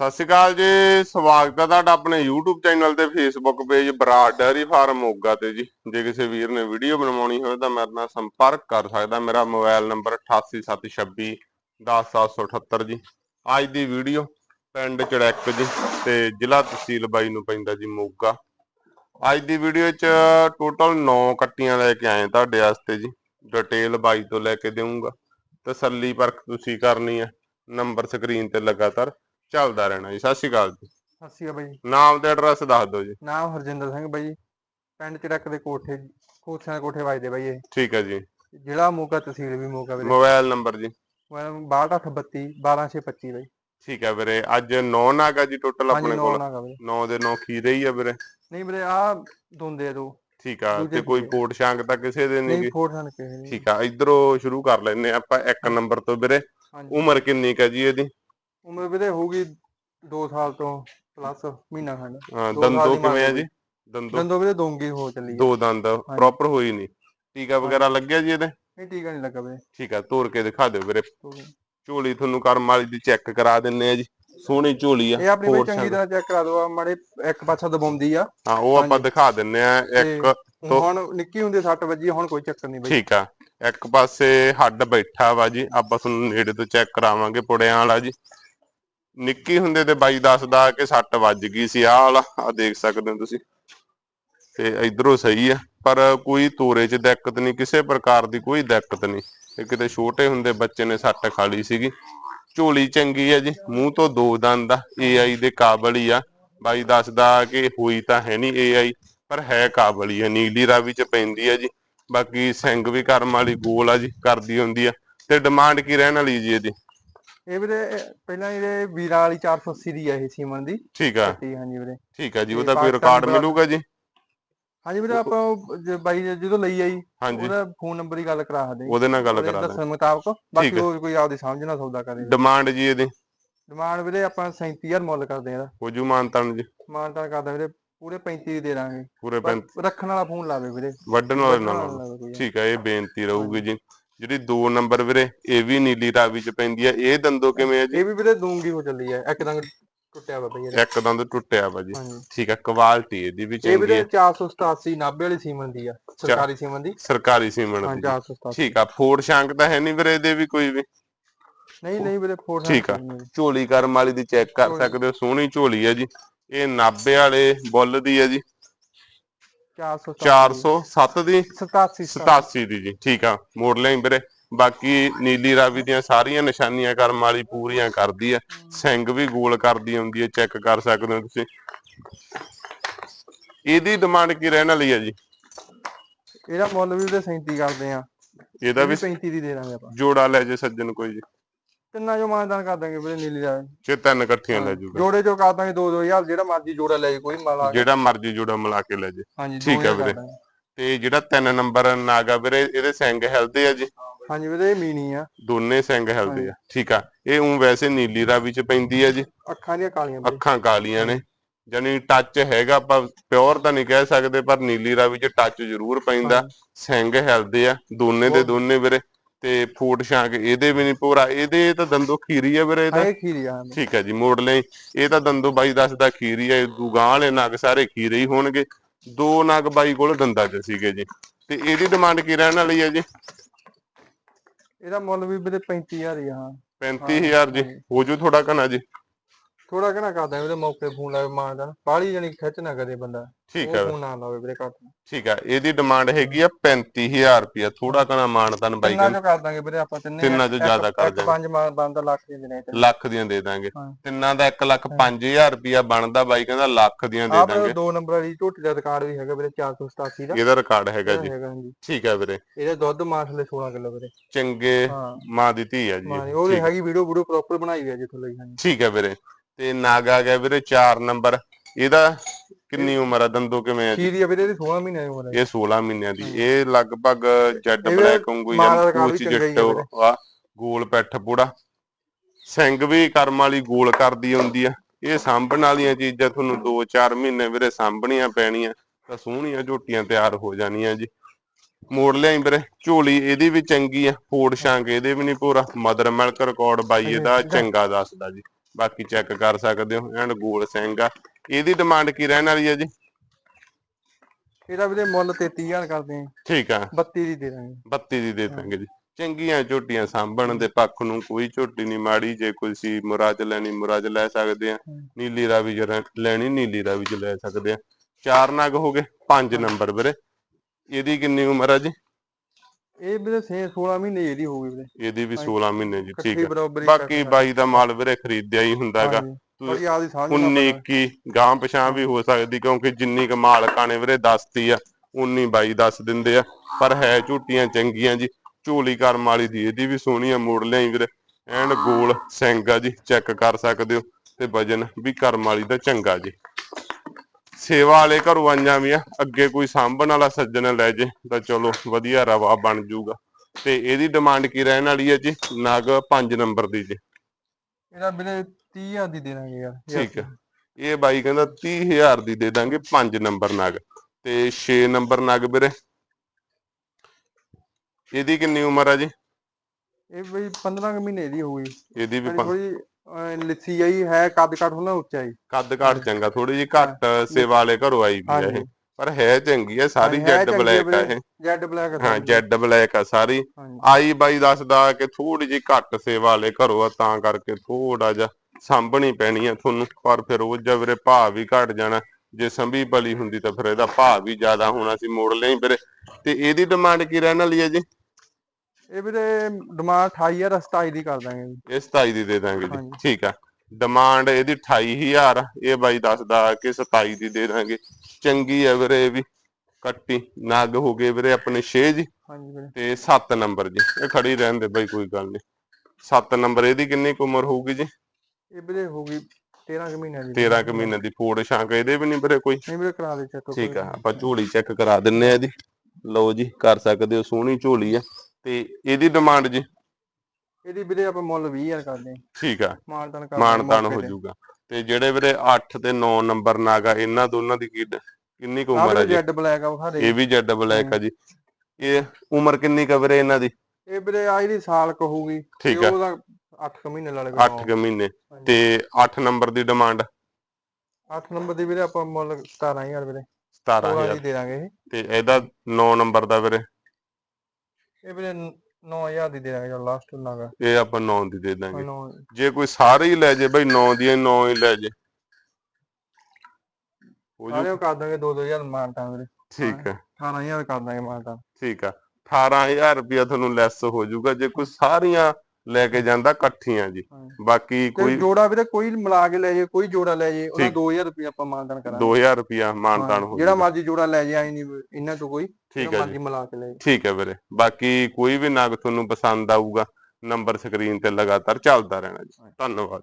ਸਤਿ ਸ਼੍ਰੀ ਅਕਾਲ ਜੀ, ਸਵਾਗਤ ਹੈ ਤੁਹਾਡਾ ਆਪਣੇ YouTube ਚੈਨਲ ਤੇ Facebook page Brar dairy farm Moga ਤੇ ਜੀ। ਜੇ ਕਿਸੇ ਵੀਰ ਨੇ ਵੀਡੀਓ ਬਣਵਾਉਣੀ ਹੋਵੇ ਤਾਂ ਮੇਰੇ ਨਾਲ ਸੰਪਰਕ ਕਰ ਸਕਦਾ। ਮੇਰਾ ਮੋਬਾਈਲ ਨੰਬਰ 8876 10778 ਜੀ। ਅੱਜ ਦੀ ਵੀਡੀਓ ਪਿੰਡ ਚੜੈਕ ਜੀ ਤੇ ਜ਼ਿਲ੍ਹਾ ਤਹਿਸੀਲ ਬਾਈ ਨੂੰ ਪੈਂਦਾ ਜੀ ਮੋਗਾ। ਅੱਜ ਦੀ ਵੀਡੀਓ 'ਚ ਟੋਟਲ 9 ਕੱਟੀਆਂ ਲੈ ਕੇ ਆਏ ਤੁਹਾਡੇ ਵਾਸਤੇ ਜੀ। ਡਿਟੇਲ ਬਾਈ ਤੋਂ ਲੈ ਕੇ ਦੇਵਾਂਗਾ ਤਸੱਲੀ ਪਰਖ ਤੁਸੀਂ ਕਰਨੀ ਹੈ ਨੰਬਰ ਸਕਰੀਨ ਤੇ ਲਗਾਤਾਰ ਚੱਲਦਾ ਰਹਿਣਾ ਜੀ ਸਤਿ ਸ਼੍ਰੀ ਅਕਾਲ ਜੀ। ਸਤਿ ਸ਼੍ਰੀ ਅਕਾਲ ਬਾਈ। ਨਾਮ ਤੇ ਐਡਰੈਸ ਦੱਸ ਦਿਓ ਜੀ। ਨਾਮ ਹਰਜਿੰਦਰ ਸਿੰਘ ਬਾਈ ਪਿੰਡ ਚੜਕ ਦੇ ਕੋਠੇ ਕੋਠਿਆਂ ਦੇ ਕੋਠੇ ਵੱਜਦੇ ਬਾਈ ਇਹ। ਠੀਕ ਹੈ ਜੀ। ਜ਼ਿਲ੍ਹਾ ਮੋਗਾ ਤਹਿਸੀਲ ਵੀ ਮੋਗਾ ਵੀਰੇ। ਮੋਬਾਈਲ ਨੰਬਰ ਜੀ। 6232 12625 ਬਾਈ। ਠੀਕ ਹੈ ਵੀਰੇ ਅੱਜ 9 ਨਾਗ ਆ ਜੀ ਟੋਟਲ ਆਪਣੇ ਕੋਲ। ਨਾ ਵੀਰੇ। 9 ਦੇ 9 ਖੀਰੇ ਹੀ ਆ ਵੀਰੇ। ਨਹੀਂ ਵੀਰੇ ਆ ਦੁੰਦੇ ਦੋ। ਠੀਕ ਆ ਤੇ ਕੋਈ। ਪੋਟ ਸ਼ਾਂਕ ਤਾਂ ਕਿਸੇ ਦੇ ਨਹੀਂ ਨਹੀਂ ਫੋਟ ਹਨ ਕਿਸੇ ਦੀ ਠੀਕ ਆ ਇਧਰੋਂ ਸ਼ੁਰੂ ਕਰ ਲੈਨੇ ਆਪਾਂ ਇੱਕ ਨੰਬਰ ਤੋਂ ਵੀਰੇ। ਉਮਰ ਕਿੰਨੀ ਕਾ ਜੀ ਇਹਦੀ? ਉਮਰ ਵੀਰੇ ਹੋਊਗੀ 2 ਸਾਲ ਤੋਂ ਪਲੱਸ ਮਹੀਨਾ ਖੰਡ। ਹਾਂ, ਦੋ ਸਾਲ ਦੰਦੋ ਦੀ ਕਿਵੇਂ ਆ ਜੀ? ਦੰਦੋ? ਦੰਦੋ ਵੀਰੇ ਦੋਂਗੀ ਹੋ ਚੱਲੀ। ਦੋ ਦੰਦ ਪ੍ਰੋਪਰ ਹੋਈ ਨਹੀਂ। ਟੀਕਾ ਵਗੈਰਾ ਲੱਗਿਆ ਜੀ ਇਹਦੇ? ਨਹੀਂ ਟੀਕਾ ਨਹੀਂ ਲੱਗਾ ਵੀਰੇ। ਠੀਕ ਆ ਤੋੜ ਕੇ ਦਿਖਾ ਦਿਓ ਵੀਰੇ। ਤੋੜ। ਝੋਲੀ ਤੁਹਾਨੂੰ ਕਰਮ ਵਾਲੀ ਦੀ ਚੈੱਕ ਕਰਾ ਦਿੰਨੇ ਆ ਜੀ। ਸੋਹਣੀ ਝੋਲੀ ਆ ਇਹ ਆਪਣੀ ਬਾਈ ਹੋਰ ਚੰਗੀ। ਤਰ੍ਹਾਂ ਚੈੱਕ ਕਰਾ ਦਿਓ ਮਾੜੇ ਇੱਕ ਪਾਸਾ ਦਬਾਉਂਦੀ ਆ। ਹਾਂ ਉਹ ਆਪਾਂ। ਦਿਖਾ ਦਿੰਨੇ ਆ ਇੱਕ ਤੋ- ਹੁਣ ਨਿੱਕੀ ਹੁੰਦੀ 6 ਵਜੇ ਹੁਣ ਕੋਈ ਚੱਕਰ ਨਹੀਂ ਬਾਈ। ਠੀਕ ਆ ਇੱਕ ਪਾਸੇ ਹੱਡ ਬੈਠਾ ਵਾ ਜੀ ਆਪਾਂ ਤੁਹਾਨੂੰ ਨੇੜੇ ਤੋਂ ਚੈੱਕ ਕਰਾਵਾਂਗੇ ਪੁੜਿਆਂ ਵਾਲਾ ਜੀ। ਨਿੱਕੀ ਹੁੰਦੇ ਤੇ ਬਾਈ ਦੱਸਦਾ ਕਿ ਸੱਟ ਵੱਜ ਗਈ ਸੀ, ਆਹ ਵਾਲਾ ਆ ਦੇਖ ਸਕਦੇ ਹੋ ਤੁਸੀਂ। ਤੇ ਇਧਰੋਂ ਸਹੀ ਆ, ਪਰ ਕੋਈ ਤੋਰੇ 'ਚ ਦਿੱਕਤ ਨਹੀਂ, ਕਿਸੇ ਪ੍ਰਕਾਰ ਦੀ ਕੋਈ ਦਿੱਕਤ ਨਹੀਂ। ਇਹ ਕਿਤੇ ਛੋਟੇ ਹੁੰਦੇ ਬੱਚੇ ਨੇ ਸੱਟ ਖਾ ਲਈ ਸੀਗੀ। ਝੋਲੀ ਚੰਗੀ ਆ ਜੀ, ਮੂੰਹ ਤੋਂ ਦੋ ਦੰਦ ਆ ਏਆਈ ਦੇ ਕਾਬਲ ਹੀ ਆ। ਬਾਈ ਦੱਸਦਾ ਕਿ ਹੋਈ ਤਾਂ ਹੈ ਨਹੀਂ ਏਆਈ ਪਰ ਹੈ ਕਾਬਲ ਹੀ ਆ, ਨੀਲੀ ਰਾਵੀ 'ਚ ਪੈਂਦੀ ਆ ਜੀ। ਬਾਕੀ ਸਿੰਘ ਵੀ ਕਰਮ ਵਾਲੀ ਗੋਲ ਆ ਜੀ, ਕਰਦੀ ਹੁੰਦੀ ਆ। ਤੇ ਡਿਮਾਂਡ ਕੀ ਰਹਿਣ ਵਾਲੀ ਜੀ ਇਹਦੀ? ਇਹ ਵੀਰੇ ਪਹਿਲਾਂ ਇਹਦੇ ਵੀਰਾ ਵਾਲੀ 480 ਦੀ ਆ ਇਹ ਸੀਮਨ ਦੀ। ਠੀਕ ਆ। ਕੱਟੀ ਹਾਂਜੀ ਵੀਰੇ। ਠੀਕ ਆ ਜੀ ਉਹਦਾ ਕੋਈ ਰਿਕਾਰਡ ਮਿਲੂਗਾ ਜੀ? ਹਾਂਜੀ ਵੀਰੇ ਆਪਾਂ ਬਾਈ ਜਦੋਂ ਲਈ ਆਈ ਉਹਦਾ ਫੋਨ ਨੰਬਰ ਦੀ ਗੱਲ ਕਰਾ ਸਕਦੇ ਉਹਦੇ ਨਾਲ ਗੱਲ ਕਰਾ ਦੇ ਦੱਸਣ ਮੁਤਾਬਕ। ਬਾਕੀ ਠੀਕ ਹੈ। ਉਹ ਕੋਈ ਆਪਦੀ ਸਮਝ ਨਾਲ ਸੌਦਾ ਕਰੇ ਡਿਮਾਂਡ ਜੀ ਇਹਦੀ। ਡਿਮਾਂਡ ਵੀਰੇ ਆਪਾਂ 37000 ਮੁੱਲ ਕਰਦੇ ਆ ਹੋ ਜੂ ਮਾਨਤਨ ਜੀ। ਮਾਨਟਾਂ ਕਰਦਾ ਵੀਰੇ ਪੂਰੇ 35 ਦੀ ਦੇ ਦਾਂਗੇ ਪੂਰੇ ਰੱਖਣ ਵਾਲਾ ਫੋਨ ਲਾਵੇ ਵੀਰੇ। ਵੱਢਣ ਵਾਲੇ ਨਾਲ। ਠੀਕ ਆ ਇਹ ਬੇਨਤੀ ਰਹੂਗੀ ਜੀ। ਜਿਹੜੀ 2 ਨੰਬਰ ਵੀਰੇ ਇਹ ਵੀ ਨੀਲੀ ਰਾਵੀ ਚ ਪੈਂਦੀ ਆ। ਇਹ ਦੰਦੋ ਕਿਵੇਂ ਆ ਜੀ? ਇਹ ਵੀ ਵੀਰੇ ਦੂੰਗੀ ਹੋ ਚੱਲੀ ਹੈ ਇੱਕ ਦੰਗ ਟੁੱਟਿਆ ਵਾ ਬਈ ਇੱਕ ਦੰਦ ਟੁੱਟਿਆ ਵਾ ਜੀ। ਠੀਕ ਆ ਕੁਆਲਿਟੀ ਇਹਦੀ ਵੀ ਇਹ ਚੰਗੀ ਵੀਰੇ ਆ। 487 90 ਵਾਲੀ ਸੀਮਨ ਦੀ ਆ। ਸਰਕਾਰੀ ਸੀਮਨ ਦੀ। ਸਰਕਾਰੀ ਸੀਮੈਂਟ ਹਾਂ ਦੀ। 487 ਠੀਕ ਆ ਫੋੜ ਸ਼ਾਂਕ ਤਾਂ ਹੈ ਨਹੀਂ ਵੀਰੇ ਇਹਦੇ ਵੀ ਕੋਈ ਵੀ। ਨਹੀਂ ਨਹੀਂ ਵੀਰੇ ਫੋਰ ਠੀਕ ਆ। ਝੋਲੀ ਕਰਮ ਵਾਲੀ ਦੀ ਚੈੱਕ ਕਰ। ਸਕਦੇ ਹੋ ਸੋਹਣੀ ਝੋਲੀ ਆ ਜੀ। ਇਹ ਨਾਬੇ ਵਾਲੇ ਬੁੱਲ ਦੀ ਆ ਜੀ। 407 ਦੀ? 87 87 ਦੀ ਜੀ ਠੀਕ ਆ। ਮੋੜ ਲਈ ਵੀਰੇ। ਬਾਕੀ ਨੀਲੀ ਰਾਵੀ ਦੀਆਂ ਸਾਰੀਆਂ ਨਿਸ਼ਾਨੀਆਂ ਕਰਮ ਵਾਲੀ ਪੂਰੀਆਂ ਕਰਦੀ ਆ। ਸਿੰਘ ਵੀ ਗੋਲ ਕਰਦੀ ਹੁੰਦੀ ਹੈ ਚੈੱਕ ਕਰ ਸਕਦੇ ਹੋ ਤੁਸੀਂ। ਇਹਦੀ ਡਿਮਾਂਡ ਕੀ ਰਹਿਣ ਵਾਲੀ ਆ ਜੀ? ਇਹਦਾ ਮੁੱਲ ਵੀ ਉਹਦੇ 37 ਕਰਦੇ ਆ। ਇਹਦਾ ਵੀ 35 ਦੀ ਦੇ ਦਾਂਗੇ ਆਪਾਂ। ਜੋੜਾ ਲੈ ਜੇ ਸੱਜਣ ਕੋਈ ਜੀ। ਤਿੰਨਾਂ ਜੋ ਮਾਨਦਾਨ ਕਰ ਦਾਂਗੇ ਵੀਰੇ ਨੀਲੀ ਦਾ। ਜੇ ਤਿੰਨ ਇਕੱਠੀਆਂ ਲੈ ਜੂਗਾ। ਜੋੜੇ ਚੋਂ ਕਰ ਦਾਂਗੇ 2 2000 ਜਿਹੜਾ ਮਰਜ਼ੀ ਜੋੜਾ ਲੈ ਜੇ ਕੋਈ ਮਾਲਾ ਜਿਹੜਾ ਮਰਜ਼ੀ ਜੋੜਾ ਮਿਲਾ ਕੇ ਲੈ ਜੇ। ਹਾਂਜੀ ਠੀਕ ਆ 2000 ਕਰ ਵੀਰੇ। ਤੇ ਜਿਹੜਾ ਤਿੰਨ ਨੰਬਰ ਨਾਗਾ ਵੀਰੇ ਇਹਦੇ ਸਿੰਘ ਹਿਲਦੇ ਆ ਜੀ? ਹਾਂਜੀ ਵੀਰੇ ਇਹ ਮੀਨੀ ਆ। ਦੋਨੇ ਸਿੰਘ ਹਿਲਦੇ ਆ। ਠੀਕ ਆ। ਇਹ ਉਂ ਵੈਸੇ ਨੀਲੀ ਰਾਵੀ ਚ ਪੈਂਦੀ ਆ ਜੀ। ਅੱਖਾਂ ਦੀਆਂ ਕਾਲੀਆਂ ਅੱਖਾਂ ਕਾਲੀਆਂ ਨੇ। ਜਾਨੀ ਟੱਚ ਹੈਗਾ ਆਪਾਂ ਪਿਓਰ ਤਾਂ ਨਹੀਂ ਕਹਿ ਸਕਦੇ ਪਰ ਨੀਲੀ ਰਾਵੀ ਚ ਟੱਚ ਜ਼ਰੂਰ ਪੈਂਦਾ। ਸਿੰਘ ਹਿਲਦੇ ਆ। ਦੋਨੇ ਦੇ ਦੋਨੇ ਵੀਰੇ। ਤੇ ਫੂਟ ਛਾਂਕ ਇਹਦੇ ਵੀ ਨਹੀਂ ਪੂਰਾ ਇਹਦੇ ਤਾਂ ਦੰਦੋ ਖੀਰੀ ਆ ਵੀਰੇ ਇਹਦਾ। ਇਹ ਖੀਰੀ ਆ ਠੀਕ ਹੈ ਜੀ ਮੋੜ ਲਈ। ਇਹ ਤਾਂ ਦੰਦੋ ਬਾਈ ਦੱਸਦਾ ਖੀਰੀ ਆ ਦੂਗਾਂ ਵਾਲੇ ਨਗ ਸਾਰੇ ਖੀਰੇ ਹੀ ਹੋਣਗੇ। ਦੋ ਨਗ ਬਾਈ ਕੋਲ ਦੰਦਾਂ ਚ ਸੀਗੇ ਜੀ। ਤੇ ਇਹਦੀ ਡਿਮਾਂਡ ਕੀ ਰਹਿਣ ਵਾਲੀ ਹੈ ਜੀ? ਇਹਦਾ ਮੁੱਲ ਵੀ ਵੀਰੇ 35000 ਹੀ ਆ ਹਾਂ। 35000 ਜੀ ਹਾਂਜੀ। ਹੋ ਜੂ ਥੋੜਾ ਘਣਾ ਜੀ। ਥੋੜਾ ਘਣਾ ਕਰ ਦਾਂਗੇ ਉਹਦੇ ਮੌਕੇ ਫੋਨ ਲਾਵੇ ਮਾਨਦਾਨ ਬਾਹਲੀ ਜਣੀ ਖਿੱਚ ਨਾ ਕਰੇ ਬੰਦਾ। ਠੀਕ ਹੈ ਉਹ ਫੋਨ ਨਾ ਲਾਵੇ ਵੀਰੇ ਘੱਟ। ਠੀਕ ਹੈ ਇਹਦੀ ਡਿਮਾਂਡ ਹੈਗੀ ਆ 35000 ਰੁਪਿਆ ਥੋੜਾ ਘਣਾ ਮਾਨਤਨ ਬਾਈ ਤਿੰਨਾਂ ਚੋਂ ਕਰ ਦਾਂਗੇ ਵੀਰੇ ਆਪਾਂ ਤਿੰਨੇ ਤਿੰਨਾਂ ਚੋਂ ਜ਼ਿਆਦਾ ਕਰ ਦਾਂਗੇ। ਪੰਜ ਮਾਨਦਾਨ ਦਾ ਲੱਖ ਦੇ ਦੇਣੇ ਲੱਖ ਦੀਆਂ ਦੇ ਦਾਂਗੇ। ਤਿੰਨਾਂ ਦਾ 1 ਲੱਖ 5000 ਰੁਪਿਆ ਬਣਦਾ ਬਾਈ ਕਹਿੰਦਾ ਲੱਖ ਦੀਆਂ ਦੇ ਦਾਂਗੇ ਦੋ ਨੰਬਰ ਵਾਲੀ ਝੋਟੀ ਦਾ ਰਿਕਾਰਡ ਵੀ ਹੈਗਾ ਵੀਰੇ 487 ਦਾ। ਇਹਦਾ ਰਿਕਾਰਡ ਹੈਗਾ ਜੀ। ਠੀਕ ਹੈ ਵੀਰੇ। ਇਹਦੇ ਦੁੱਧ ਮਾਸਲੇ 16 ਕਿਲੋ ਵੀਰੇ। ਚੰਗੇ ਮਾਂ ਦੀ ਧੀ ਆ ਜੀ ਮਾਨੀ ਠੀਕ- ਹੈਗੀ ਵੀਡੀਓ ਵੀਡੀਓ ਪ੍ਰੋਪਰ ਬਣਾਈ ਹੋਈ ਹੈ ਜਿੱਥੋਂ ਲਈ ਹਾਂਜੀ। ਠੀਕ ਹੈ ਵੀਰੇ। ਤੇ ਨਾਗ ਆ ਗਿਆ ਵੀਰੇ 4 ਨੰਬਰ। ਇਹਦਾ ਕਿੰਨੀ ਉਮਰ ਆ? ਦੰਦੋ ਕਿਵੇਂ ਆ ਜੀ? ਖੀਰੀ ਆ ਵੀਰੇ? ਇਹਦੀ 16 ਮਹੀਨੇ ਦੀ ਉਮਰ ਹੈ ਇਹ 16 ਮਹੀਨਿਆਂ ਦੀ। ਇਹ ਲਗਭਗ ਜੈਡ ਇਹ ਬਲੈਕ ਵਾਂਗੂ ਜਾਂ ਵੀ ਚੰਗਾ ਹੀ ਆ ਜੱਟੋ ਵੀਰੇ। ਆ ਗੋਲ ਪੈਠ ਪੂੜਾ। ਸਿੰਘ ਵੀ ਕਰਮ ਵਾਲੀ ਗੋਲ ਕਰਦੀ ਹੁੰਦੀ ਆ। ਇਹ ਸਾਂਭਣ ਵਾਲੀਆਂ ਚੀਜ਼ਾਂ ਤੁਹਾਨੂੰ 2-4 ਮਹੀਨੇ ਵੀਰੇ ਸਾਂਭਣੀਆਂ ਪੈਣੀਆਂ ਤਾਂ ਸੋਹਣੀਆਂ ਝੋਟੀਆਂ ਤਿਆਰ ਹੋ ਜਾਣੀਆਂ ਜੀ। ਮੋੜ ਲਿਆਈ ਵੀਰੇ ਝੋਲੀ ਇਹਦੀ ਵੀ ਚੰਗੀ ਆ ਫੋੜ ਸ਼ਾਂਕ ਇਹਦੇ ਵੀ ਨਹੀਂ ਪੂਰਾ। ਮਦਰ ਮਿਲਕ ਰਿਕਾਰਡ ਬਾਈ ਇਹਦਾ। ਚੰਗਾ ਦੱਸਦਾ ਜੀ। ਬਾਕੀ ਚੈੱਕ ਕਰ ਸਕਦੇ ਹੋ ਐਂਡ ਗੋਲ ਸਿੰਘ ਆ। ਇਹਦੀ ਡਿਮਾਂਡ ਕੀ ਰਹਿਣ ਵਾਲੀ ਹੈ ਜੀ? ਇਹਦਾ ਵੀਰੇ ਮੁੱਲ 33000 ਕਰਦੇ ਆ। ਠੀਕ ਆ। 32 ਦੀ ਦੇ ਦਾਂਗੇ। 32 ਦੀ ਦੇ ਦਾਂਗੇ ਜੀ। ਚੰਗੀਆਂ ਝੋਟੀਆਂ ਸਾਂਭਣ ਦੇ ਪੱਖ ਨੂੰ ਕੋਈ ਝੋਟੀ ਨਹੀਂ ਮਾੜੀ ਜੇ ਕੋਈ ਸੀ ਮੁਰਾਜ ਲੈਣੀ ਮੁਰਾਜ ਲੈ ਸਕਦੇ ਆ। ਨੀਲੀ ਰਾਵੀ ਜਰ ਲੈਣੀ ਨੀਲੀ ਰਾਵੀ ਚ ਲੈ ਸਕਦੇ ਆ। ਚਾਰ ਨਗ ਹੋ ਗਏ ਪੰਜ ਨੰਬਰ ਵੀਰੇ। ਇਹਦੀ ਕਿੰਨੀ ਉਮਰ ਆ ਜੀ? ਇਹ ਵੀਰੇ 6 16 ਮਹੀਨੇ ਇਹਦੀ ਹੋਊਗੀ ਵੀਰੇ। ਇਹਦੀ ਵੀ 16 ਮਹੀਨੇ ਜੀ ਠੀਕ ਇਕੱਠੀ ਹੈ ਬਾਕੀ ਬਾਈ ਦਾ ਮਾਲ ਵੀਰੇ ਖਰੀਦਿਆ ਹੀ ਹੁੰਦਾਗਾ ਆਪਦੀ ਸਾਂਝ ਨਾਲ 19 21 ਗਾਂ ਪਛਾਂ ਵੀ ਹੋ ਸਕਦੀ ਕਿਉਂਕਿ ਜਿੰਨੀ ਕੁ ਮਾਲਕਾਂ ਨੇ ਵੀਰੇ ਦੱਸਤੀ ਆ ਉਨੀ ਬਾਈ ਦੱਸ ਦਿੰਦੇ ਆ। ਪਰ ਹੈ ਝੂਟੀਆਂ ਚੰਗੀਆਂ ਜੀ ਝੋਲੀ ਕਰਮ ਵਾਲੀ ਦੀ ਇਹਦੀ ਵੀ ਸੋਹਣੀ ਆ ਮੋੜ ਲਿਆਈ ਵੀਰੇ। ਐਨ ਗੋਲ ਸਿੰਘ ਆ ਜੀ ਚੈੱਕ ਕਰ ਸਕਦੇ ਹੋ। ਤੇ ਵਜਨ ਵੀ ਕਰਮ ਵਾਲੀ ਦਾ ਚੰਗਾ ਜੀ। ਸੇਵਾ ਵਾਲੇ ਘਰੋਂ ਆਈਆਂ ਵੀ ਆ ਅੱਗੇ ਕੋਈ ਸਾਂਭਣ ਵਾਲਾ ਸੱਜਣ ਲੈ ਜੇ ਤਾਂ ਚਲੋ ਵਧੀਆ ਰਵਾ ਬਣ ਜਾਊਗਾ ਤੇ ਇਹਦੀ ਡਿਮਾਂਡ ਕੀ ਰਹਿਣ ਵਾਲੀ ਹੈ ਜੀ? ਨਗ 5 ਨੰਬਰ ਦੀ ਜੀ। ਇਹਦਾ ਵੀਰੇ 30000 ਦੀ ਦੇ ਦਾਂਗੇ ਯਾਰ। ਠੀਕ ਹੈ। ਇਹ ਬਾਈ ਕਹਿੰਦਾ 30000 ਦੀ ਦੇ ਦਾਂਗੇ 5 ਨੰਬਰ ਨਗ। ਤੇ 6 ਨੰਬਰ ਨਗ ਵੀਰੇ। ਇਹਦੀ ਕਿੰਨੀ ਉਮਰ ਆ ਜੀ? ਇਹ ਬਈ 15 ਕੁ ਮਹੀਨੇ ਦੀ ਹੋਊਗੀ। ਇਹਦੀ ਵੀ ਪੰ- ਥੋੜੀ ਲਿੱਸੀ ਆਈ ਹੈ ਕੱਦ ਕੱਟ ਹੁੰਦਾ ਉੱਚਾ ਹੀ। ਕੱਦ ਕਾਠ ਚੰਗਾ ਥੋੜੀ ਜੀ ਘੱਟ ਸੇਵਾ ਵਾਲੇ ਘਰੋਂ ਆਈ ਵੀ ਆ ਹਾਂਜੀ। ਪਰ ਹੈ ਚੰਗੀ ਆ ਸਾਰੀ ਜੈਡ ਬਲੈਕ ਆ। ਇਹ। ਜੈਡ ਬਲੈਕ ਹਾਂ ਜੈਡ ਬਲੈਕ ਆ ਸਾਰੀ। ਹਾਂਜੀ। ਆਈ ਬਾਈ ਦੱਸਦਾ ਕਿ ਥੋੜੀ ਜੀ ਘੱਟ ਸੇਵਾ ਵਾਲੇ ਘਰੋਂ ਆ ਤਾਂ ਕਰਕੇ ਥੋੜਾ ਜਿਹਾ ਸਾਂਭਣੀ ਪੈਣੀ ਆ ਤੁਹਾਨੂੰ। ਪਰ ਫਿਰ ਉਹ ਜਿਹਾ ਵੀਰੇ ਭਾਅ ਵੀ ਘਟ ਜਾਣਾ। ਜੇ ਸੰਭੀ ਭਲੀ ਹੁੰਦੀ ਤਾਂ ਫਿਰ ਇਹਦਾ ਭਾਅ ਵੀ ਜ਼ਿਆਦਾ ਹੋਣਾ ਸੀ ਮੋੜ ਲਈ ਵੀਰੇ। ਤੇ ਇਹਦੀ ਡਿਮਾਂਡ ਕੀ ਰਹਿਣ ਵਾਲੀ ਹੈ ਜੀ? ਇਹ ਵੀਰੇ ਡਿਮਾਂਡ 28000 27 ਦੀ ਕਰ ਦਾਂਗੇ ਜੀ। ਇਹ 27 ਦੀ ਦੇ ਦਾਂਗੇ ਜੀ। ਠੀਕ ਆ। ਡਿਮਾਂਡ ਇਹਦੀ 28000 ਆ, ਇਹ ਬਾਈ ਦੱਸਦਾ ਕਿ 27 ਦੀ ਦੇ ਦਾਂਗੇ ਚੰਗੀ ਆ ਵੀਰੇ ਇਹ ਵੀ ਕੱਟੀ ਨਗ ਹੋ ਗਏ ਵੀਰੇ ਆਪਣੇ 6 ਜੀ। ਹਾਂਜੀ ਵੀਰੇ। ਤੇ 7 ਨੰਬਰ ਜੀ ਇਹ ਖੜੀ ਰਹਿਣ ਦੇ ਬਾਈ ਕੋਈ ਗੱਲ ਨਹੀਂ। 7 ਨੰਬਰ ਇਹਦੀ ਕਿੰਨੀ ਕੁ ਉਮਰ ਹੋਊਗੀ ਜੀ? ਇਹ ਵੀਰੇ ਹੋਊਗੀ 13 ਕੁ ਮਹੀਨਿਆਂ ਦੀ। 13 ਕੁ ਮਹੀਨੇ ਦੀ ਫੋੜ ਸ਼ਾਂਕ ਇਹਦੇ ਵੀ ਨਹੀਂ ਵੀਰੇ ਕੋਈ? ਨਹੀਂ ਵੀਰੇ ਕਰਾ ਦੇ ਚੈੱਕ ਠੀਕ ਆ ਆਪਾਂ ਝੋਲੀ ਚੈੱਕ ਕਰਾ ਦਿੰਨੇ ਆ ਇਹਦੀ। ਲਓ ਜੀ ਕਰ ਸਕਦੇ ਹੋ ਸੋਹਣੀ ਝੋਲੀ ਆ। ਤੇ ਇਹਦੀ ਡਿਮਾਂਡ ਜੀ? ਇਹਦੀ ਵੀਰੇ ਆਪਾਂ ਮੁੱਲ 20000 ਕਰਦੇ ਹਾਂ। ਠੀਕ ਆ। ਮਾਨਤਾਨ ਕਰ ਮਾਨਤਾਨ ਹੋ ਜਾਊਗਾ। ਤੇ ਜਿਹੜੇ ਵੀਰੇ 8 ਤੇ 9 ਨੰਬਰ ਨਾਗਾ ਇਹਨਾਂ ਦੋਨਾਂ ਦੀ ਕੀ ਕਿੰਨੀ ਕੁ ਉਮਰ ਆ ਜੀ? ਜੈਡ ਬਲੈਕ ਆ ਵਿਖਾ ਦੇ ਇਹ ਵੀ ਜੈਡ ਬਲੈਕ ਆ ਜੀ। ਇਹ ਉਮਰ ਕਿੰਨੀ ਕੁ ਵੀਰੇ ਇਹਨਾਂ ਦੀ? ਇਹ ਵੀਰੇ ਆ ਇਹਦੀ ਸਾਲ ਕ ਹੋਊਗੀ ਤੇ ਉਹਦਾ 8 ਕੁ ਮਹੀਨੇ ਲਾ 8 ਕੁ ਮਹੀਨੇ। ਤੇ 8 ਨੰਬਰ ਦੀ ਡਿਮਾਂਡ 8 ਨੰਬਰ ਦੀ ਵੀਰੇ ਆਪਾਂ ਮੁੱਲ 17000 ਵੀਰੇ। 16 17000 ਦੀ ਦਾਂਗੇ ਤੇ ਇਹਦਾ 9 ਨੰਬਰ ਦਾ ਵੀਰੇ? ਇਹ ਵੀਰੇ 9000 ਦੀ ਦੇ ਦਾਂਗੇ ਜੋ ਲਾਸਟ ਨਾਗਾ ਇਹ ਆਪਾਂ 9 ਦੀ ਦੇ ਦਾਂਗੇ। ਜੇ ਕੋਈ ਸਾਰੇ ਹੀ ਲੈ ਜੇ ਬਈ 9 ਦੀਆਂ 9 ਹੀ ਲੈ ਜੇ। ਹੋ ਜੂ। ਸਾਰੇ ਕਰ ਦਾਂਗੇ 2-2000 ਮਾਨਤਾਨ ਵੀਰੇ। ਠੀਕ ਹੈ। 18000 ਕਰ ਦਾਂਗੇ ਮਾਨਤਾਨ ਠੀਕ ਆ। 18000 ਰੁਪਇਆ ਤੁਹਾਨੂੰ ਲੈਸ ਹੋ ਜਾਊਗਾ ਜੇ ਕੋਈ ਸਾਰੀਆਂ ਲੈ ਕੇ ਜਾਂਦਾ ਇਕੱਠੀਆਂ ਜੀ। ਬਾਕੀ ਕੋਈ ਕੋਈ ਜੋੜਾ ਵੀਰੇ ਕੋਈ ਮਿਲਾ ਕੇ ਲੈ ਜੇ ਕੋਈ ਜੋੜਾ ਲੈ ਜੇ ਉਹਦਾ ਠੀਕ। 2000 ਰੁਪਏ ਆਪਾਂ ਮਾਨਤਾਨ ਕਰਾਂਗੇ। 2000 ਰੁਪਇਆ ਮਾਨਤਾਨ ਹੋ ਜਿਹੜਾ ਮਰਜ਼ੀ ਜੋੜਾ ਲੈ ਜੇ ਆਈ ਨਹੀਂ ਇਹਨਾਂ ਤੋਂ ਕੋਈ ਠੀਕ ਹੈ ਮਰਜ਼ੀ ਜੀ। ਮਿਲਾ ਕੇ ਲੈ ਜੇ। ਠੀਕ ਹੈ ਵੀਰੇ। ਬਾਕੀ ਕੋਈ ਵੀ ਨਗ ਤੁਹਾਨੂੰ ਪਸੰਦ ਆਊਗਾ ਨੰਬਰ ਸਕਰੀਨ ਤੇ ਲਗਾਤਾਰ ਚੱਲਦਾ ਰਹਿਣਾ ਜੀ। ਧੰਨਵਾਦ।